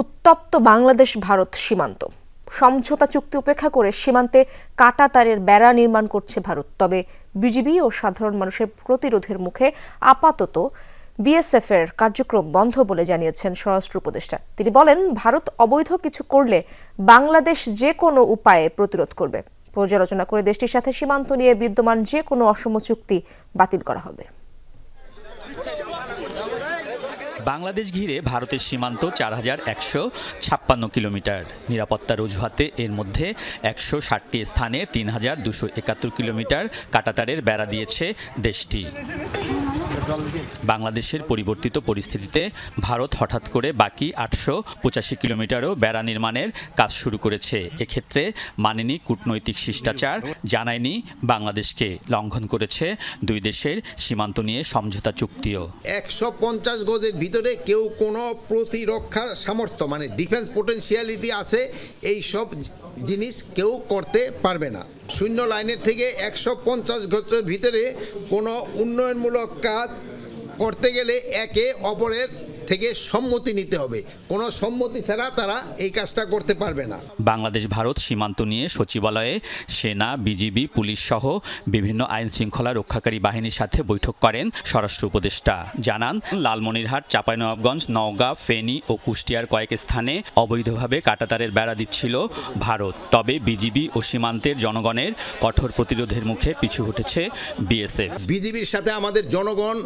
উত্তপ্ত বাংলাদেশ, ভারত সীমান্ত। সমঝোতা চুক্তি উপেক্ষা করে সীমান্তে কাটা তারের বেড়া নির্মাণ করছে ভারত। তবে বিজিবি ও সাধারণ মানুষের প্রতিরোধের মুখে আপাতত বিএসএফ এর কার্যক্রম বন্ধ বলে জানিয়েছেন স্বরাষ্ট্র উপদেষ্টা। তিনি বলেন, ভারত অবৈধ কিছু করলে বাংলাদেশ যে কোনো উপায়ে প্রতিরোধ করবে। পর্যালোচনা করে দেশটির সাথে সীমান্ত নিয়ে বিদ্যমান যে কোনো অসম চুক্তি বাতিল করা হবে। বাংলাদেশ ঘিরে ভারতের সীমান্ত চার হাজার একশো ছাপ্পান্ন কিলোমিটার। নিরাপত্তার অজুহাতে এর মধ্যে একশো ষাটটি স্থানে তিন হাজার দুশো একাত্তর কিলোমিটার কাটাতারের বেড়া দিয়েছে দেশটি। বাংলাদেশের পরিবর্তিত পরিস্থিতিতে ভারত হঠাৎ করে বাকি আটশো পঁচাশি কিলোমিটারও বেড়া নির্মাণের কাজ শুরু করেছে। এক্ষেত্রে মানেনি কূটনৈতিক শিষ্টাচার জানায়নি বাংলাদেশকে, লঙ্ঘন করেছে দুই দেশের সীমান্ত নিয়ে সমঝোতা চুক্তিও। একশো পঞ্চাশ গজের ভিতরে কেউ কোনো প্রতিরক্ষা সামর্থ্য মানে ডিফেন্স পোটেন্সিয়ালিটি আছে এই সব জিনিস কেউ করতে পারবে না। শূন্য লাইনের থেকে একশো পঞ্চাশ গজের ভিতরে কোনো উন্নয়নমূলক কাজ করতে গেলে একে অপরের থেকে সম্মতি নিতে হবে। কোনো সম্মতি ছাড়া তারা এই কাজটা করতে পারবে না। বাংলাদেশ ভারত সীমান্ত নিয়ে সচিবালয়ে সেনা বিজিবি পুলিশ সহ বিভিন্ন আইন শৃঙ্খলা রক্ষাকারী বাহিনীর সাথে বৈঠক করেন স্বরাষ্ট্র উপদেষ্টা। জানান লালমনিরহাট চাঁপাইনবাবগঞ্জ নওগাঁ ফেনী ও কুষ্টিয়ার কয়েক স্থানে অবৈধভাবে কাটাতারের বেড়া দিচ্ছিল ভারত। তবে বিজিবি ও সীমান্তের জনগণের কঠোর প্রতিরোধের মুখে পিছু হটেছে বিএসএফ। বিজিবির সাথে আমাদের জনগণ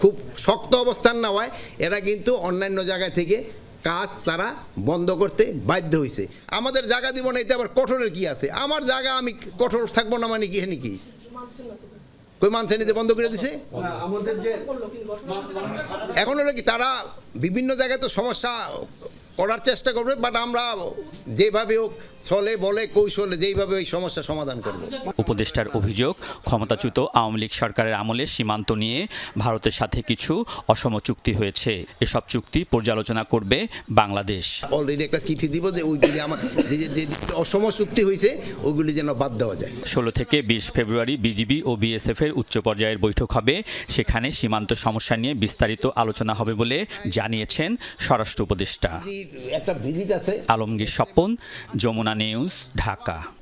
খুব শক্ত অবস্থান নেওয়ায় এরা কিন্তু অন্যান্য জায়গা থেকে কাজ তারা বন্ধ করতে বাধ্য হয়েছে আমাদের জায়গা দিব না এতে আবার কঠোরের কি আছে? আমার জায়গা আমি কঠোর থাকব না মানে কি হে নাকি কই মানছে নিতে বন্ধ করে দিছে? এখন হলো কি তারা বিভিন্ন জায়গায় তো সমস্যা করার চেষ্টা করবে বাট আমরা যেভাবে হোক ছলে বলে কৌশলে যেইভাবে ওই সমস্যা সমাধান করব। উপদেষ্টার অভিযোগ ক্ষমতাচ্যুত আওয়ামী লীগ সরকারের আমলে সীমান্ত নিয়ে ভারতের সাথে কিছু অসম চুক্তি হয়েছে। এসব চুক্তি পর্যালোচনা করবে বাংলাদেশ। অলরেডি একটা চিঠি দিব যে ওইগুলি আমার যে অসম চুক্তি হয়েছে ওইগুলি যেন বাদ দেওয়া যায়। ষোলো থেকে বিশ ফেব্রুয়ারি বিজিবি ও বিএসএফ এর উচ্চ পর্যায়ের বৈঠক হবে। সেখানে সীমান্ত সমস্যা নিয়ে বিস্তারিত আলোচনা হবে বলে জানিয়েছেন স্বরাষ্ট্র উপদেষ্টা। একটা ভিজিট আছে। আলমগীর স্বপন যমুনা নিউজ ঢাকা।